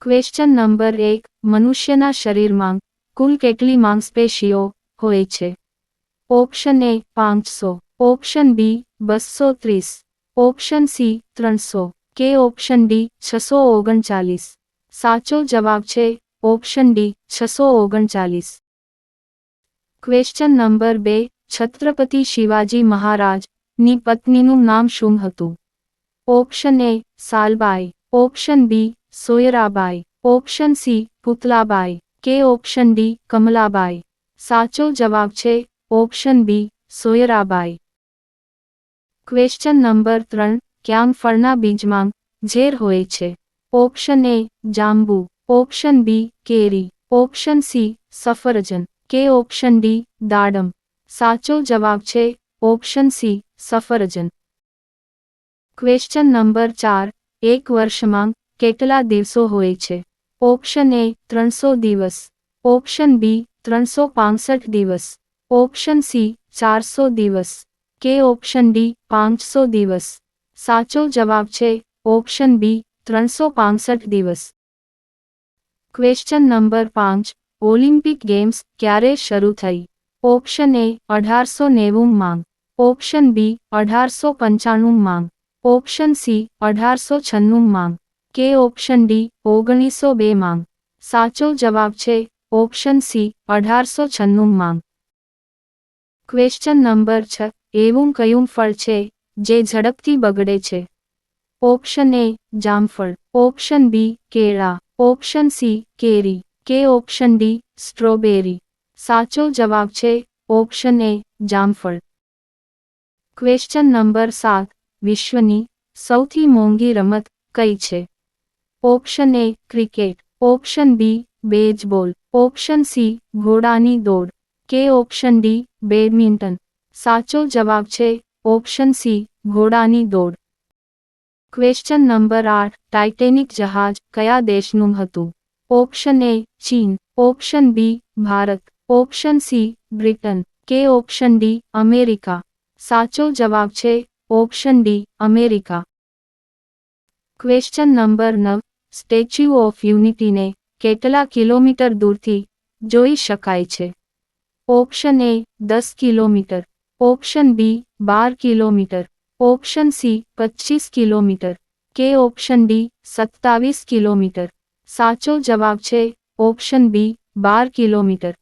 Question number એક, મનુષ્યના શરીરમાં કુલ કેટલી માંસપેશીઓ હોય છે? ઓપ્શન એ પાંચસો. ઓપ્શન બી બસો ત્રીસ. ઓપ્શન સી ત્રણસો. કે ઓપ્શન ડી છસો ઓગણચાલીસ. સાચો જવાબ છે ઓપ્શન ડી છસો ઓગણચાલીસ. ક્વેશ્ચન નંબર બે, છત્રપતિ શિવાજી મહારાજની પત્નીનું નામ શું હતું? Option A Salbai. Option B Soyrabai, option C, Putlabai, કે ઓપ્શન ડી, કમલાબાઈ. સાચો જવાબ છે, option B, Soyrabai. Question number ત્રણ ક્યાં ફળના બીજમાં ઝેર હોય છે? ઓપ્શન એ, જાંબુ. ઓપ્શન બી, કેરી. ઓપ્શન સી, સફરજન. કે ઓપ્શન ડી, દાડમ. સાચો જવાબ છે, ઓપ્શન સી, સફરજન. ક્વેશ્ચન નંબર ચાર, એક વર્ષમાં કેટલા દિવસો હોય છે? ઓપ્શન એ ત્રણસો દિવસ. ઓપ્શન બી ત્રણસો પાંસઠ દિવસ. ઓપ્શન સી ચારસો દિવસ. કે ઓપ્શન ડી પાંચસો દિવસ. સાચો જવાબ છે ઓપ્શન બી ત્રણસો પાંસઠ દિવસ. ક્વેશ્ચન નંબર પાંચ. ઓલિમ્પિક ગેમ્સ ક્યારે શરૂ થઈ? ઓપ્શન એ અઢારસો નેવું માંગ. ઓપ્શન બી અઢારસો પંચાણું માંગ. ઓપ્શન સી અઢારસો છન્નું માંગ. કે ઓપ્શન ડી, ઓગણીસો બે માંગ. સાચો જવાબ છે, ઓપ્શન સી, અઢારસો છન્નું માંગ. ક્વેશ્ચન નંબર છ, એવું કયું ફળ છે, જે ઝડપથી બગડે છે? ઓપ્શન એ, જામફળ. ઓપ્શન બી, કેળા. ઓપ્શન સી, કેરી. કે ઓપ્શન ડી, સ્ટ્રોબેરી. સાચો જવાબ છે, ઓપ્શન એ, જામફળ. ક્વેશ્ચન નંબર સાત, વિશ્વની સૌથી મોંઘી રમત કઈ છે? Option A cricket, option B baseball, option C ઘોડાની દોડ, કે ઓપ્શન ડી બેડમિન્ટન. સાચો જવાબ છે ઓપ્શન સી ઘોડાની દોડ. ક્વેશ્ચન નંબર આઠ, ટાઇટેનિક જહાજ કયા દેશનું હતું? ઓપ્શન એ ચીન, option B Bharat, option C Britain, કે ઓપ્શન ડી અમેરિકા. સાચો જવાબ છે option D America. Question number નવ સ્ટેચ્યુ ઓફ યુનિટીને કેટલા કિલોમીટર દૂરથી જોઈ શકાય છે? ઓપ્શન એ દસ કિલોમીટર. ઓપ્શન બી બાર કિલોમીટર. ઓપ્શન સી પચીસ કિલોમીટર. કે ઓપ્શન ડી સત્તાવીસ કિલોમીટર. સાચો જવાબ છે ઓપ્શન બી બાર કિલોમીટર.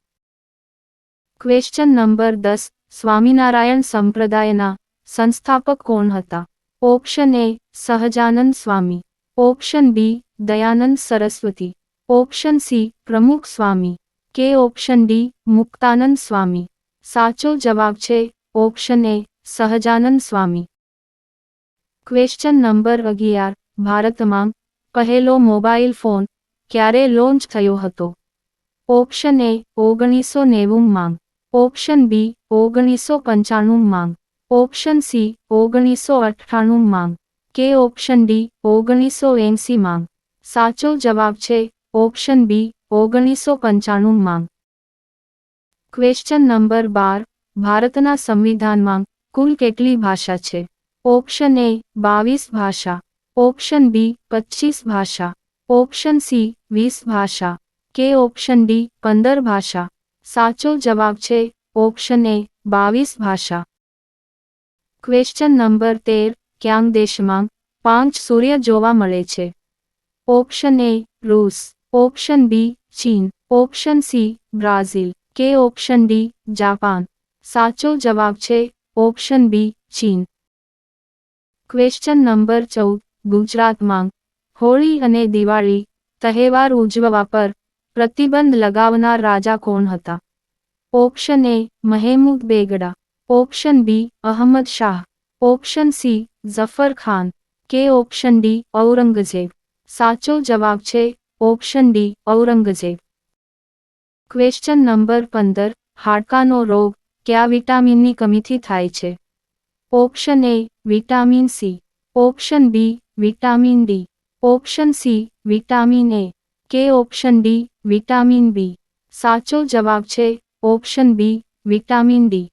ક્વેશ્ચન નંબર દસ, સ્વામિનારાયણ સંપ્રદાયના સંસ્થાપક કોણ હતા? Option A Sahajanand Swami. Option B, Dayanand Saraswati. Option C, Pramukh Swami. કે ઓપ્શન ડી, મુક્તાનંદ સ્વામી. સાચો જવાબ છે, option A, Sahajanand Swami. Question number અગિયાર ભારતમાં પહેલો મોબાઈલ ફોન, ક્યારે લોન્ચ થયો હતો? ઓપ્શન એ, ઓગણીસો નેવું માંગ ઓપ્શન બી, ઓગણીસો પંચાણું માંગ ઓપ્શન સી, ઓગણીસો અઠ્ઠાણું માંગ કે ઓપ્શન ડી, ઓગણીસો એંસી માંગ. સાચો જવાબ છે, ઓપ્શન બી, ઓગણીસો પંચાણું માંગ. ક્વેશ્ચન નંબર બાર, ભારતના સંવિધાનમાં કુલ કેટલી ભાષા છે? ઓપ્શન એ, બાવીસ ભાષા. ઓપ્શન બી પચીસ ભાષા. ઓપ્શન સી, વીસ ભાષા. કે ઓપ્શન ડી, પંદર ભાષા. સાચો જવાબ છે, ઓપ્શન એ, બાવીસ ભાષા. ક્વેશ્ચન નંબર તેર ક્યાંક દેશમાં પાંચ સૂર્ય જોવા મળે છે. ઓપ્શન એ રૂસ, ઓપ્શન બી ચીન, ઓપ્શન સી બ્રાઝિલ, કે ઓપ્શન ડી જાપાન. સાચો જવાબ છે ઓપ્શન બી ચીન. ક્વેશ્ચન નંબર ચૌદ, ગુજરાતમાં હોળી અને દિવાળી તહેવાર ઉજવવા પર પ્રતિબંધ લગાવનાર રાજા કોણ હતા? Option A Mahmud Begada, option B Ahmad Shah. Option C, Zafar Khan. કે ઓપ્શન ડી, ઔરંગઝેબ. સાચો જવાબ છે, option D, Aurangzeb. Question number પંદર, હાડકાનો રોગ, કયા વિટામિનની કમીથી થાય છે? Option A, vitamin C. Option B, vitamin D. Option C, vitamin A. કે ઓપ્શન ડી, વિટામિન બી. સાચો જવાબ છે, option B, vitamin D.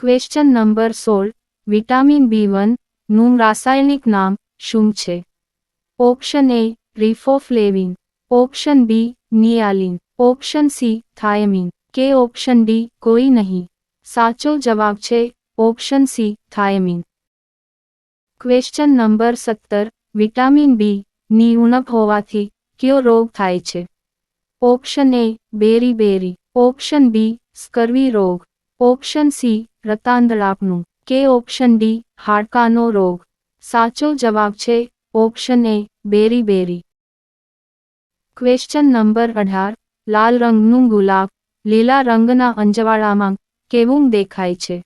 Question number સોળ. વિટામિન બી વનનું રાસાયણિક નામ શું છે? Option A riboflavin option B niacin option C thiamine કે ઓપ્શન ડી કોઈ નહીં. સાચો જવાબ છે option C thiamine question number સત્તર. વિટામિન બી ની ઉણપ હોવાથી કયો રોગ થાય છે? Option A beriberi. Option B scurvy રોગ. ઓપ્શન સી રતાંતળાપનું કે ઓપ્શન ડી, હાડકાનો રોગ. સાચો જવાબ છે, option A, beri beri. Question number અઢાર, લાલ રંગનું ગુલાબ, લીલા રંગના અંજવાળામાં કેવું દેખાય છે?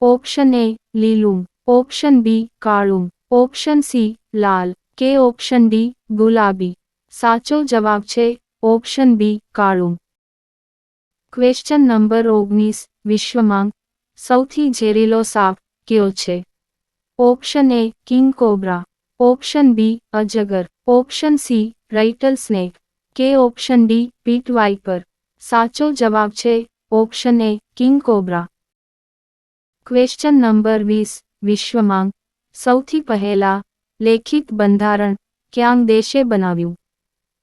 ઓપ્શન એ, લીલું. ઓપ્શન બી, કાળું. ઓપ્શન સી, લાલ. કે ઓપ્શન ડી, ગુલાબી. સાચો જવાબ છે, ઓપ્શન બી, કાળું. ક્વેશ્ચન નંબર ઓગણીસ, વિશ્વમાં સૌથી ઝેરીલો સાપ કયો છે? Option A king cobra, option B અજગર, ઓપ્શન સી રાઇટલ સ્નેક, કે ઓપ્શન ડી પીટ વાઇપર. સાચો જવાબ છે option A king cobra. Question number વીસ વિશ્વમાં સૌથી પહેલા લેખિત બંધારણ ક્યાંક દેશે બનાવ્યું?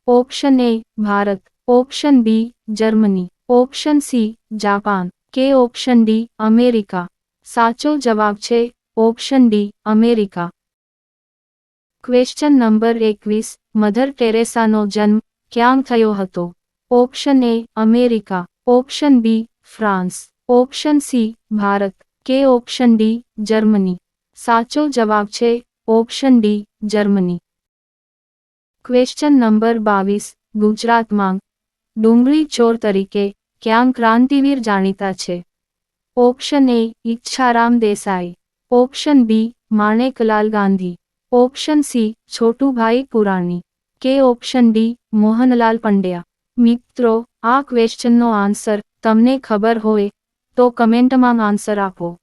Option A Bharat, option B Germany, option C Japan. કે ઓપ્શન ડી, અમેરિકા? સાચો જવાબ છે, option D, America. Question number એકવીસ, મધર ટેરેસાનો જન્મ ક્યાં થયો હતો? Option A, America. Option B, France. Option C, Bharat. કે ઓપ્શન ડી, જર્મની. સાચો જવાબ છે, option D, Germany. Question number બાવીસ, ગુજરાતમાં ડુંગળી ચોર તરીકે ક્યાં ક્રાંતિવીર જાણીતા છે? Option A Ichharam Desai. Option B Maneklal Gandhi. Option C Chhotubhai Purani. કે ઓપ્શન ડી મોહનલાલ પંડ્યા. મિત્રો, આ ક્વેશ્ચનનો આન્સર તમને ખબર હોય તો કમેન્ટમાં આન્સર આપો.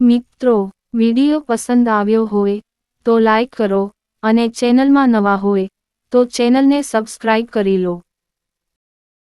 મિત્રો, વીડિયો પસંદ આવ્યો હોય તો લાઈક કરો અને ચેનલમાં નવા હોય તો ચેનલને સબસ્ક્રાઇબ કરી લો.